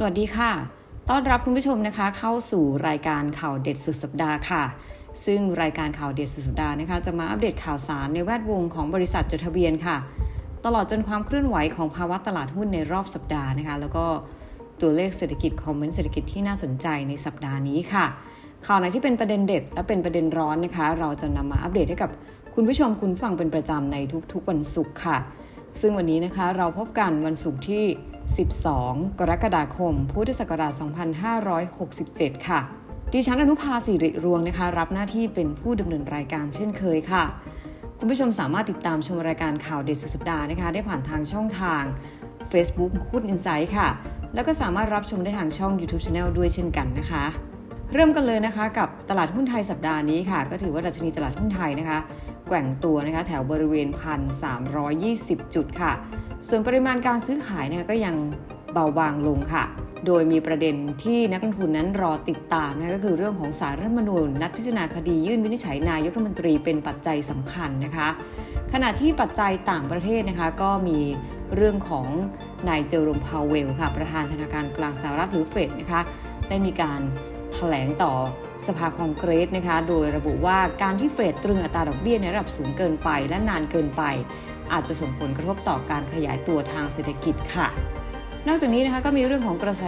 สวัสดีค่ะ ต้อนรับคุณผู้ชมนะคะ เข้าสู่รายการข่าวเด็ดสุดสัปดาห์ค่ะ ซึ่งรายการข่าวเด็ดสุดสัปดาห์นะคะ จะมาอัปเดตข่าวสารในแวดวงของบริษัทจดทะเบียนค่ะ ตลอดจนความเคลื่อนไหวของภาวะตลาดหุ้นในรอบสัปดาห์นะคะ แล้วก็ตัวเลขเศรษฐกิจคอมเมนต์เศรษฐกิจที่น่าสนใจในสัปดาห์นี้ค่ะ ข่าวไหนที่เป็นประเด็นเด็ดและเป็นประเด็นร้อนนะคะ เราจะนำมาอัปเดตให้กับคุณผู้ชมคุณฟังเป็นประจำในทุกๆวันศุกร์ค่ะ ซึ่งวันนี้นะคะเราพบกันวันศุกร์ที่ 12 กรกฎาคม พุทธศักราช 2567 ค่ะ ดิฉันอนุภาสิริรวงนะคะ รับหน้าที่เป็นผู้ดำเนินรายการเช่นเคยค่ะ คุณผู้ชมสามารถติดตามชมรายการข่าวเด็ดสุดสัปดาห์นะคะ ได้ผ่านทางช่องทาง Facebook คุณอินไซต์ค่ะ แล้วก็สามารถรับชมได้ทางช่อง YouTube Channel ด้วยเช่นกันนะคะ เริ่มกันเลยนะคะกับตลาดหุ้นไทยสัปดาห์นี้ค่ะ ก็ถือว่าดัชนีตลาดหุ้นไทยนะคะ แกว่งตัวนะคะแถวบริเวณ 1,320 จุดค่ะ ส่วนปริมาณการซื้อขายนะคะก็ยังเบาบางลงค่ะ โดยมีประเด็นที่นักลงทุนนั้นรอติดตามนะคะก็คือเรื่องของสารรัฐธรรมนูญนัดพิจารณาคดียื่นวินิจฉัยนายกรัฐมนตรีเป็นปัจจัยสำคัญนะคะ ขณะที่ปัจจัยต่างประเทศนะคะก็มีเรื่องของนายเจอรมพาวเวลค่ะประธานธนาคารกลางสหรัฐหรือเฟดนะคะได้มีการแถลงต่อสภาคองเกรสนะคะ โดยระบุว่าการที่เฟดตรึงอัตราดอกเบี้ยในระดับสูงเกินไปและนานเกินไป อาจจะส่งผลกระทบต่อการขยายตัวทางเศรษฐกิจค่ะ นอกจากนี้นะคะก็มีเรื่องของกระแส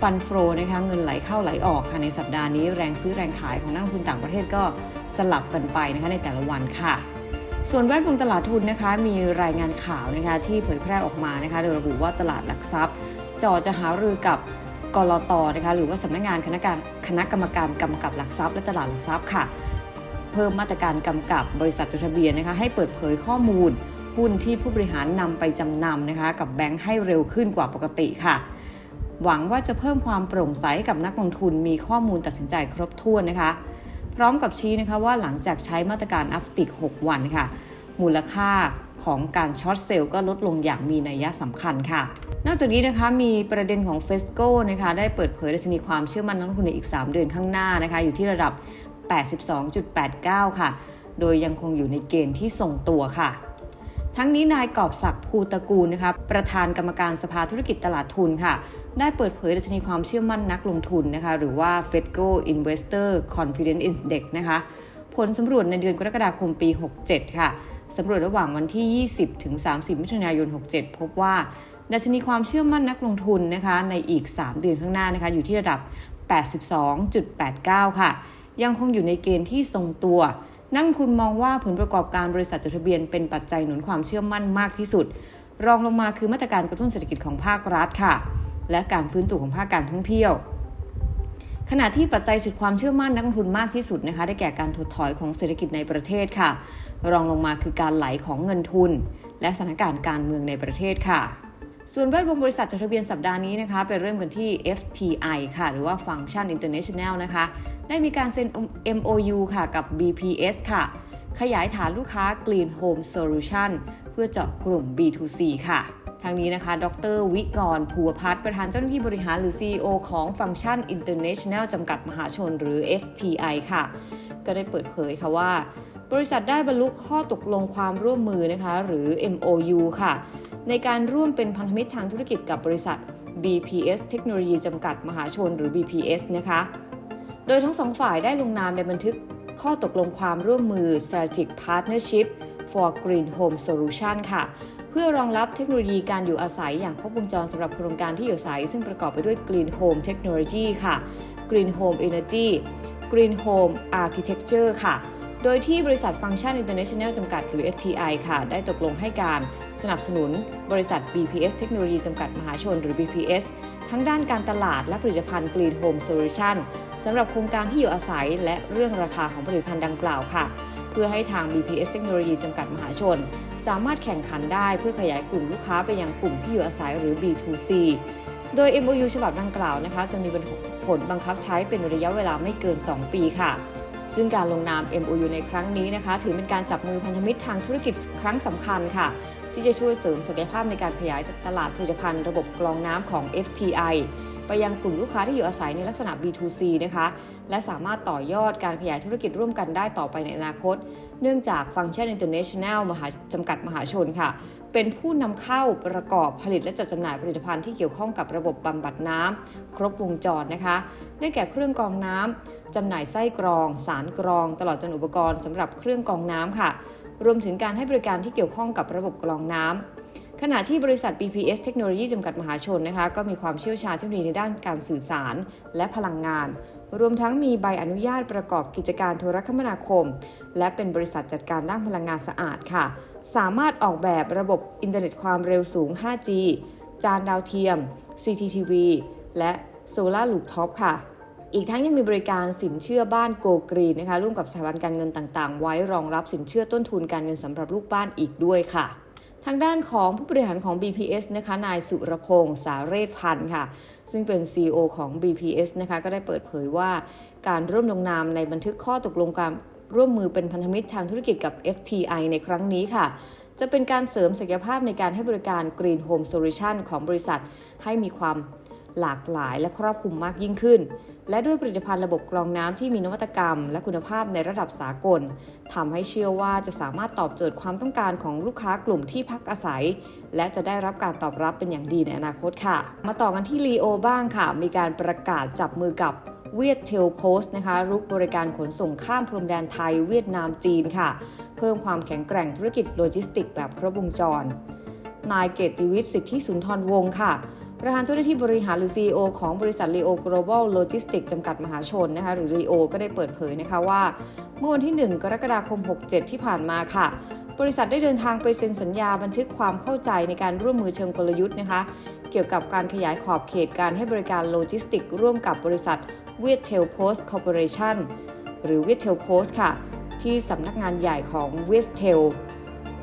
ฟันโฟนะคะเงินไหลเข้าไหลออกค่ะในสัปดาห์นี้แรงซื้อแรงขายของนักลงทุนต่างประเทศก็สลับกันไปนะคะในแต่ละวันค่ะ ส่วนแวดวงตลาดทุนนะคะมีรายงานข่าวนะคะที่เผยแพร่ออกมานะคะโดยระบุว่าตลาดหลักทรัพย์จอจะหารือกับกรอตนะคะหรือว่าสำนักงานคณะการคณะกรรมการกำกับหลักทรัพย์และตลาดหลักทรัพย์ค่ะ เพิ่มมาตรการกำกับบริษัทจดทะเบียนนะคะให้เปิดเผยข้อมูล หุ้นที่ผู้บริหารนำไปจำนำนะคะกับแบงค์ให้เร็วขึ้นกว่าปกติค่ะ หวังว่าจะเพิ่มความโปร่งใสกับนักลงทุนมีข้อมูลตัดสินใจครบถ้วนนะคะ พร้อมกับชี้นะคะว่าหลังจากใช้มาตรการอัพสติก 6 วันค่ะ มูลค่าของการช็อตเซลล์ก็ลดลงอย่างมีนัยสำคัญค่ะ นอกจากนี้นะคะมีประเด็นของเฟสโก้นะคะได้เปิดเผยดัชนีความเชื่อมั่นนักลงทุนในอีก 3 เดือนข้างหน้านะคะอยู่ที่ระดับ 82.89 ค่ะ โดยยังคงอยู่ในเกณฑ์ที่ทรงตัวค่ะ ทั้งนี้นายกอบศักดิ์ภูตะกูลนะคะประธานกรรมการสภาธุรกิจตลาดทุนค่ะ ได้เปิดเผยดัชนีความเชื่อมั่นนักลงทุนนะคะ หรือว่า Fedco Investor Confidence Index นะคะ ผลสำรวจในเดือนกรกฎาคมปี 67 ค่ะสำรวจระหว่างวันที่ 20 ถึง 30 มิถุนายน 67 พบว่าดัชนีความเชื่อมั่นนักลงทุนนะคะในอีก 3 เดือนข้างหน้านะคะอยู่ที่ระดับ 82.89 ค่ะ ยังคงอยู่ในเกณฑ์ที่ทรงตัว นักลงทุนมองว่าผลประกอบการบริษัทจดทะเบียนเป็นปัจจัยหนุนความเชื่อมั่นมากที่สุด รองลงมาคือมาตรการกระตุ้นเศรษฐกิจของภาครัฐค่ะ และการฟื้นตัวของภาคการท่องเที่ยวขณะที่ปัจจัยสุดความเชื่อมั่นนักลงทุนมากที่สุดนะคะได้แก่การถดถอยของเศรษฐกิจในประเทศค่ะ รองลงมาคือการไหลของเงินทุน และสถานการณ์การเมืองในประเทศค่ะ ส่วนแวดวงบริษัทจดทะเบียนสัปดาห์นี้นะคะไปเริ่มกันที่ FTI ค่ะ หรือว่า Function International นะคะ ได้มีการเซ็น MOU ค่ะกับ BPS ค่ะ ขยายฐานลูกค้า Green Home Solution เพื่อเจาะกลุ่ม B2C ค่ะทางนี้นะคะ ดร วิกรภูวพัฒน์ประธานเจ้าหน้าที่บริหารหรือ CEO ของ Function International จำกัดมหาชนหรือ FTI ค่ะ ก็ได้เปิดเผยค่ะว่า บริษัทได้บรรลุข้อตกลงความร่วมมือนะคะ หรือ MOU ค่ะ ในการร่วมเป็นพันธมิตรทางธุรกิจกับบริษัท BPS เทคโนโลยีจำกัดมหาชนหรือ BPS นะคะ โดยทั้งสองฝ่ายได้ลงนามในบันทึกข้อตกลงความร่วมมือ Strategic Partnership for Green Home Solution ค่ะ เพื่อรองรับเทคโนโลยีการอยู่อาศัยอย่างครบวงจรสำหรับโครงการที่อยู่อาศัย ซึ่งประกอบไปด้วย Green Home Technology ค่ะ Green Home Energy Green Home Architecture ค่ะ โดยที่บริษัท Function International จำกัดหรือ FTI ค่ะ ได้ตกลงให้การสนับสนุนบริษัท BPS เทคโนโลยีจำกัดมหาชนหรือ BPS ทั้งด้านการตลาดและผลิตภัณฑ์ Green Home Solution สำหรับโครงการที่อยู่อาศัยและเรื่องราคาของผลิตภัณฑ์ดังกล่าวค่ะ เพื่อให้ทาง BPS เทคโนโลยีจำกัดมหาชน สามารถแข่งขันได้เพื่อขยายกลุ่มลูกค้าไปยังกลุ่มที่อยู่อาศัยหรือ B2C โดย MOU ฉบับดังกล่าวนะคะ จะมีผลบังคับใช้เป็นระยะเวลาไม่เกิน 2 ปีค่ะ ซึ่งการลงนาม MOU ในครั้งนี้นะคะ ถือเป็นการจับมือพันธมิตรทางธุรกิจครั้งสำคัญค่ะ ที่จะช่วยเสริมศักยภาพในการขยายตลาดผลิตภัณฑ์ระบบกรองน้ำของ FTI ไปยังกลุ่มลูกค้าที่อยู่อาศัยในลักษณะ B2C นะคะ และสามารถต่อยอดการขยายธุรกิจร่วมกันได้ต่อไปในอนาคต เนื่องจาก Function International มหาจำกัดมหาชนค่ะ เป็นผู้นำเข้าประกอบผลิตและจัดจำหน่ายผลิตภัณฑ์ที่เกี่ยวข้องกับระบบบำบัดน้ำครบวงจรนะคะ ได้แก่เครื่องกรองน้ำ จำหน่ายไส้กรอง สารกรอง ตลอดจนอุปกรณ์สำหรับเครื่องกรองน้ำค่ะ รวมถึงการให้บริการที่เกี่ยวข้องกับระบบกรองน้ำขณะที่บริษัท BPS เทคโนโลยีจำกัดมหาชนนะคะก็มีความเชี่ยวชาญเทคโนโลยีในด้านการสื่อสารและพลังงาน รวมทั้งมีใบอนุญาตประกอบกิจการโทรคมนาคม และเป็นบริษัทจัดการด้านพลังงานสะอาดค่ะ สามารถออกแบบระบบอินเทอร์เน็ตความเร็วสูง 5G จานดาวเทียม CCTV และโซลาร์ลูปท็อปค่ะ อีกทั้งยังมีบริการสินเชื่อบ้านโกกรีนนะคะร่วมกับสถาบันการเงินต่างๆ ไว้รองรับสินเชื่อต้นทุนการเงินสำหรับลูกบ้านอีกด้วยค่ะทางด้านของผู้บริหารของ BPS นะคะนายสุรพงศ์สาเรศพันธ์ค่ะ ซึ่งเป็น CEO ของ BPS นะคะก็ได้เปิดเผยว่า การร่วมลงนามในบันทึกข้อตกลงการร่วมมือเป็นพันธมิตรทางธุรกิจกับ FTI ในครั้งนี้ค่ะ จะเป็นการเสริมศักยภาพในการให้บริการ Green Home Solution ของบริษัท ให้มีความ หลากหลายและครอบคลุมมากยิ่งขึ้น และด้วยผลิตภัณฑ์ระบบกรองน้ำที่มีนวัตกรรม และคุณภาพในระดับสากลทำให้เชื่อว่าจะสามารถตอบโจทย์ความต้องการของลูกค้ากลุ่มที่พักอาศัย และจะได้รับการตอบรับเป็นอย่างดีในอนาคตค่ะ มาต่อกันที่ลีโอบ้างค่ะ มีการประกาศจับมือกับเวียดเทลโพสนะคะรุกบริการขนส่งข้ามพรมแดนไทยเวียดนามจีนค่ะ เพิ่มความแข็งแกร่งธุรกิจโลจิสติกแบบครบวงจร นายเกติวิทย์สิทธิสุนทรวงศ์ค่ะ ประธานเจ้าหน้าที่บริหารหรือ CEO ของบริษัท Leo Global Logistics จำกัดมหาชนนะคะหรือ Leo ก็ได้เปิดเผยนะคะว่า เมื่อวันที่ 1 กรกฎาคม 67 ที่ผ่านมาค่ะ บริษัทได้เดินทางไปเซ็นสัญญาบันทึกความเข้าใจในการร่วมมือเชิงกลยุทธ์นะคะเกี่ยวกับการขยายขอบเขตการให้บริการโลจิสติก ร่วมกับบริษัท v i e t t e l Post Corporation หรือ v i e t t e l Post ค่ะ ที่สำนักงานใหญ่ของ v i e t t e l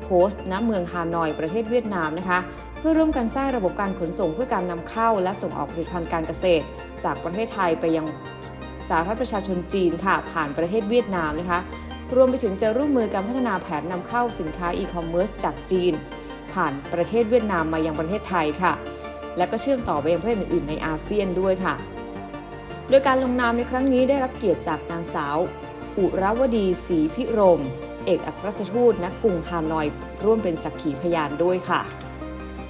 Post ณเมืองฮานอยประเทศเวียดนามนะคะ เพื่อร่วมกันสร้างระบบการขนส่งเพื่อการนำเข้า และส่งออกผลิตภัณฑ์การเกษตร จากประเทศไทยไปยังสาธารณประชาชนจีนค่ะ ผ่านประเทศเวียดนามนะคะ รวมไปถึงจะร่วมมือการพัฒนาแผนนำเข้าสินค้าอีคอมเมิร์ซจากจีน ผ่านประเทศเวียดนามมายังประเทศไทยค่ะ และก็เชื่อมต่อไปยังประเทศอื่นๆในอาเซียนด้วยค่ะ โดยการลงนามในครั้งนี้ได้รับเกียรติจากนางสาว อุรวดีศรีพิรม เอกอัครราชทูตณกรุงฮานอย ร่วมเป็นสักขีพยานด้วยค่ะ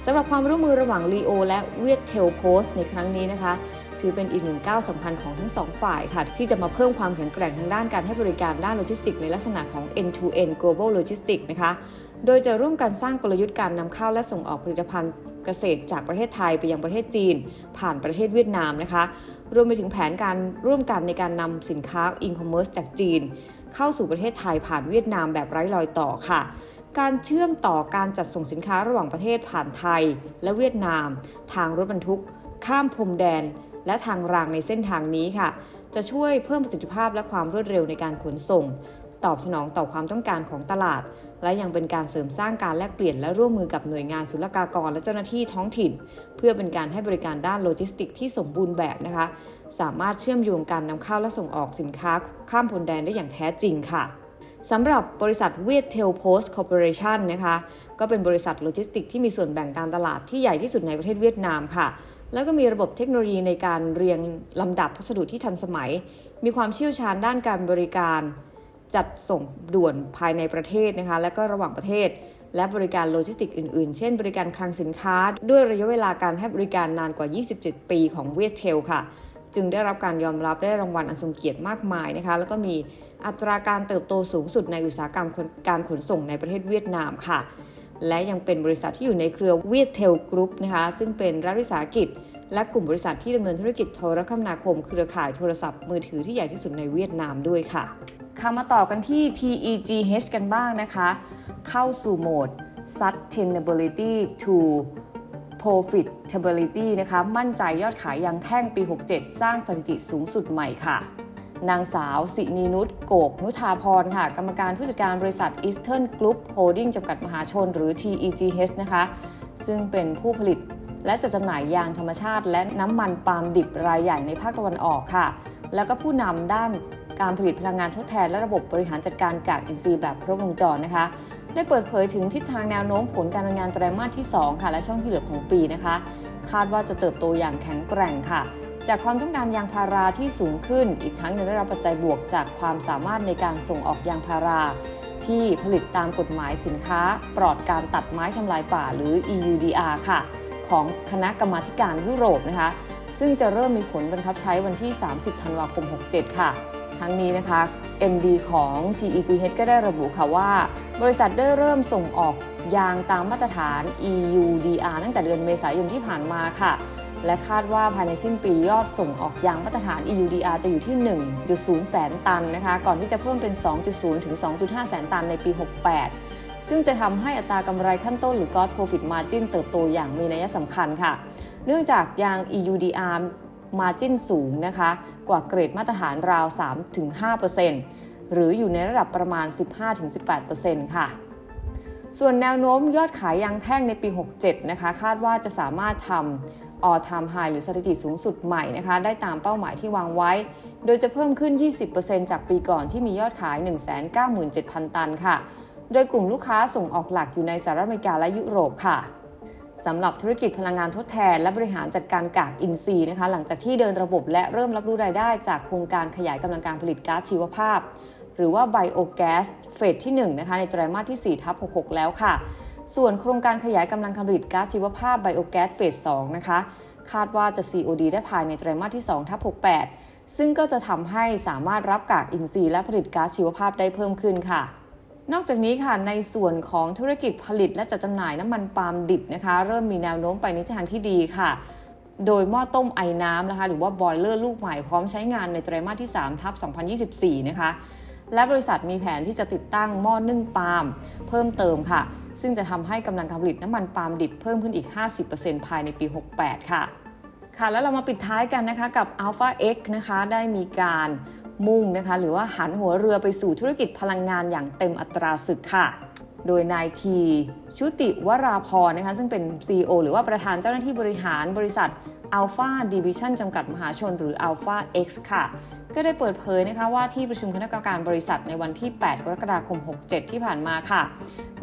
สำหรับความร่วมมือระหว่างลีโอและเวียดเทลโพสในครั้งนี้นะคะ ถือเป็นอีกหนึ่งก้าวสำคัญของทั้งสองฝ่ายค่ะ ที่จะมาเพิ่มความแข็งแกร่งทางด้านการให้บริการด้านโลจิสติกส์ในลักษณะของ end-to-end global logistics นะคะ โดยจะร่วมกันสร้างกลยุทธ์การนำเข้าและส่งออกผลิตภัณฑ์เกษตรจากประเทศไทยไปยังประเทศจีน ผ่านประเทศเวียดนามนะคะ รวมไปถึงแผนการร่วมกันในการนำสินค้า e-commerce จากจีน เข้าสู่ประเทศไทยผ่านเวียดนามแบบไร้รอยต่อค่ะ การเชื่อมต่อการจัดส่งสินค้าระหว่างประเทศผ่านไทย และเวียดนาม ทางรถบรรทุก ข้ามพรมแดน และทางรางในเส้นทางนี้ค่ะ จะช่วยเพิ่มประสิทธิภาพและความรวดเร็วในการขนส่ง ตอบสนองต่อความต้องการของตลาด และยังเป็นการเสริมสร้างการแลกเปลี่ยนและร่วมมือกับหน่วยงานศุลกากรและเจ้าหน้าที่ท้องถิ่น เพื่อเป็นการให้บริการด้านโลจิสติกที่สมบูรณ์แบบนะคะ สามารถเชื่อมโยงการนำเข้าและส่งออกสินค้าข้ามพรมแดนได้อย่างแท้จริงค่ะ สำหรับบริษัทเวียดเทลโพสต์คอร์ปอเรชันนะคะ ก็เป็นบริษัทโลจิสติกที่มีส่วนแบ่งการตลาดที่ใหญ่ที่สุดในประเทศเวียดนามค่ะ แล้วก็มีระบบเทคโนโลยีในการเรียงลำดับพัสดุที่ทันสมัย มีความเชี่ยวชาญด้านการบริการ จัดส่งด่วนภายในประเทศนะคะ และก็ระหว่างประเทศ และบริการโลจิสติกอื่นๆ เช่น บริการคลังสินค้า ด้วยระยะเวลาการให้บริการนานกว่า 27 ปีของเวียดเทลค่ะ จึงได้รับการยอมรับได้รางวัลอันทรงเกียรติมากมายนะคะ แล้วก็มี อัตราการเติบโตสูงสุดในอุตสาหกรรมการขนส่งในประเทศเวียดนามค่ะ และยังเป็นบริษัทที่อยู่ในเครือเวียดเทลกรุ๊ปนะคะ ซึ่งเป็นรัฐวิสาหกิจ และกลุ่มบริษัทที่ดำเนินธุรกิจโทรคมนาคม เครือข่ายโทรศัพท์มือถือที่ใหญ่ที่สุดในเวียดนามด้วยค่ะค่ะมาต่อกันที่ TEGH กันบ้างนะคะ เข้าสู่โหมด sustainability to profitability นะคะ มั่นใจยอดขายยังแท่งปี 67 สร้างสถิติสูงสุดใหม่ค่ะ นางสาวสินีนุชโกกนุธาพรค่ะ กรรมการผู้จัดการบริษัท Eastern Group Holding จำกัดมหาชนหรือ TEGH นะคะ ซึ่งเป็นผู้ผลิตและจัดจำหน่ายยางธรรมชาติ และน้ำมันปาล์มดิบรายใหญ่ในภาคตะวันออกค่ะ แล้วก็ผู้นำด้านการผลิตพลังงานทดแทน และระบบบริหารจัดการกากอินทรีย์แบบครบวงจรนะคะ ได้เปิดเผยถึงทิศทางแนวโน้มผลการดำเนินงานไตรมาสที่ 2 ค่ะ และช่องที่เหลือของปีนะคะ คาดว่าจะเติบโตอย่างแข็งแกร่งค่ะ จากความต้องการยางพาราที่สูงขึ้น อีกทั้งยังได้รับปัจจัยบวกจากความสามารถในการส่งออกยางพารา ที่ผลิตตามกฎหมายสินค้า ปลอดการตัดไม้ทำลายป่าหรือ EUDR ค่ะ ของคณะกรรมาการยุโรปนะคะ ซึ่งจะเริ่มมีผลบังคับใช้วันที่ 30 ธันวาคม 67 ค่ะ ทั้งนี้นะคะ MD ของ TEGH ก็ได้ระบุค่ะว่า บริษัทได้เริ่มส่งออกยางตามมาตรฐาน EUDR ตั้งแต่เดือนเมษายนที่ผ่านมาค่ะ และคาดว่าภายในสิ้นปียอดส่งออกยางมาตรฐาน EUDR จะอยู่ที่ 1.0 แสนตันนะคะ ก่อนที่จะเพิ่มเป็น 2.0 ถึง 2.5 แสนตันในปี 68 ซึ่งจะทำให้อัตรากำไรขั้นต้นหรือ Gross Profit Margin เติบโตอย่างมีนัยสำคัญค่ะ เนื่องจากยาง EUDR Margin สูงนะคะ กว่าเกรดมาตรฐานราว 3-5%หรืออยู่ในระดับประมาณ 15-18%ค่ะ ส่วนแนวโน้มยอดขายยางแท่งในปี 67 นะคะ คาดว่าจะสามารถทำ all time high หรือสถิติสูงสุดใหม่นะคะ ได้ตามเป้าหมายที่วางไว้ โดยจะเพิ่มขึ้น 20%จากปีก่อนที่มียอดขาย 197,000 ตันค่ะ โดยกลุ่มลูกค้าส่งออกหลักอยู่ในสหรัฐอเมริกาและยุโรปค่ะสำหรับธุรกิจพลังงานทดแทน และบริหารจัดการกากอินทรีย์นะคะ หลังจากที่เดินระบบและเริ่มรับรู้รายได้จากโครงการขยายกำลังการผลิตก๊าซชีวภาพ หรือว่าไบโอแก๊สเฟสที่1นะคะในไตรมาสที่4ทับ66 แล้วค่ะ ส่วนโครงการขยายกำลังการผลิตก๊าซชีวภาพไบโอแก๊สเฟส2นะคะคาดว่าจะ COD ได้ภายในไตรมาสที่2ทับ68 ซึ่งก็จะทำให้สามารถรับกากอินทรีย์และผลิตก๊าซชีวภาพได้เพิ่มขึ้นค่ะนอกจากนี้ค่ะในส่วนของธุรกิจผลิตและจัดจำหน่ายน้ำมันปาล์มดิบนะคะ เริ่มมีแนวโน้มไปในทิศทางที่ดีค่ะ โดยหม้อต้มไอ้น้ำนะคะ หรือว่าบอยเลอร์ลูกใหม่พร้อมใช้งานในไตรมาสที่3ทับ2024 นะคะ และบริษัทมีแผนที่จะติดตั้งหม้อนึ่งปาล์มเพิ่มเติมค่ะ ซึ่งจะทำให้กำลังการผลิตน้ำมันปาล์มดิบเพิ่มขึ้นอีก 50%ภายในปี 68 ค่ะ ค่ะ แล้วเรามาปิดท้ายกันนะคะกับ Alpha X นะคะ ได้มีการมุ่งนะคะ หรือว่าหันหัวเรือไปสู่ธุรกิจพลังงานอย่างเต็มอัตราศึกค่ะโดยนายที ชุติวราพรนะคะซึ่งเป็น CEO หรือว่าประธานเจ้าหน้าที่บริหารบริษัท Alpha Division จำกัดมหาชนหรือ Alpha X ค่ะ ก็ได้เปิดเผยนะคะว่าที่ประชุมคณะกรรมการบริษัทในวันที่ 8 กรกฎาคม 67 ที่ผ่านมาค่ะ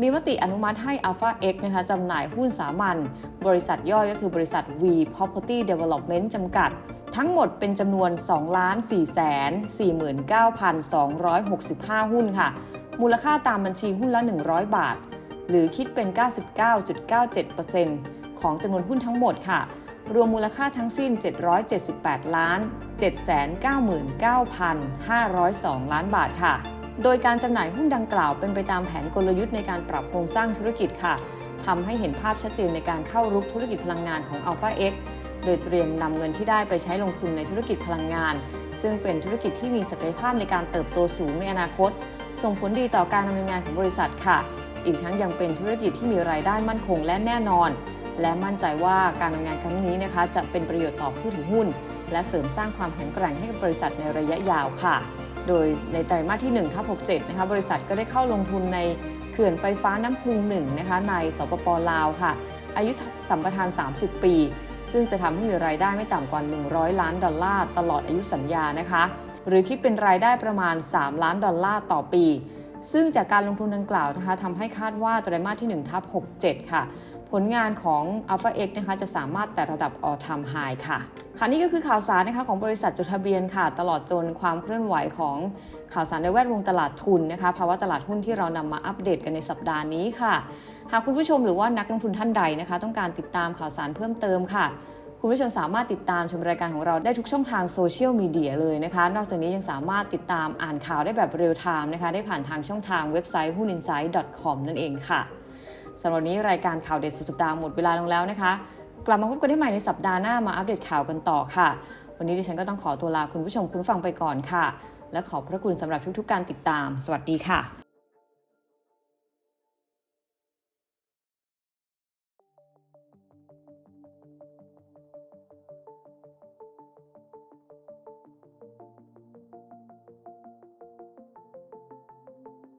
มีมติอนุมัติให้ Alpha X นะคะจำหน่ายหุ้นสามัญบริษัทย่อยก็คือบริษัท V Property Development จำกัด ทั้งหมดเป็นจำนวน 2 4 49,265 หุ้นค่ะ มูลค่าตามบัญชีหุ้นละ 100 บาท หรือคิดเป็น 99.97%ของจำนวนหุ้นทั้งหมดค่ะ รวมมูลค่าทั้งสิ้น 778 ล้าน 799,502 ล้านบาทค่ะ โดยการจำหน่ายหุ้นดังกล่าวเป็นไปตามแผนกลยุทธ์ในการปรับโครงสร้างธุรกิจค่ะทำให้เห็นภาพชัดเจนในการเข้ารุกธุรกิจพลังงานของ Alpha X โดยเตรียมนำเงินที่ได้ไปใช้ลงทุนในธุรกิจพลังงาน ซึ่งเป็นธุรกิจที่มีศักยภาพในการเติบโตสูงในอนาคต ส่งผลดีต่อการดำเนินงานของบริษัทค่ะ อีกทั้งยังเป็นธุรกิจที่มีรายได้มั่นคงและแน่นอน และมั่นใจว่าการดำเนินงานครั้งนี้นะคะ จะเป็นประโยชน์ต่อผู้ถือหุ้น และเสริมสร้างความแข็งแกร่งให้กับบริษัทในระยะยาวค่ะ โดยในไตรมาสที่1ทับ67 นะคะ บริษัทก็ได้เข้าลงทุนในเขื่อนไฟฟ้าน้ำพุงหนึ่งนะคะ ในสปปลาวค่ะ อายุสัมปทาน 30 ปี ซึ่งจะทำให้มีรายได้ไม่ต่ำกว่า 100 ล้านดอลลาร์ตลอดอายุสัญญานะคะ หรือคิดเป็นรายได้ประมาณ 3 ล้านดอลลาร์ต่อปีซึ่งจากการลงทุนดังกล่าวนะคะทำให้คาดว่าไตรมาสที่1ทับ67 ค่ะ ผลงานของ Alpha X นะคะจะสามารถแต่ระดับ all time high ค่ะ ค่ะนี่ก็คือข่าวสารนะคะของบริษัทจดทะเบียนค่ะ ตลอดจนความเคลื่อนไหวของข่าวสารในแวดวงตลาดทุนนะคะภาวะตลาดหุ้นที่เรานำมาอัปเดตกันในสัปดาห์นี้ค่ะ หากคุณผู้ชมหรือว่านักลงทุนท่านใดนะคะ ต้องการติดตามข่าวสารเพิ่มเติมค่ะคุณผู้ชมสามารถติดตามชมรายการของเราได้ทุกช่องทางโซเชียลมีเดียเลยนะคะ นอกจากนี้ยังสามารถติดตามอ่านข่าวได้แบบเรียลไทม์นะคะ ได้ผ่านทางช่องทางเว็บไซต์หุ้น insight com นั่นเองค่ะ สำหรับนี้รายการข่าวเด็ดสุดสัปดาห์หมดเวลาลงแล้วนะคะ กลับมาพบกันได้ใหม่ในสัปดาห์หน้ามาอัปเดตข่าวกันต่อค่ะ วันนี้ดิฉันก็ต้องขอตัวลาคุณผู้ชมคุณฟังไปก่อนค่ะ และขอบพระคุณสำหรับทุกๆ การติดตาม สวัสดีค่ะ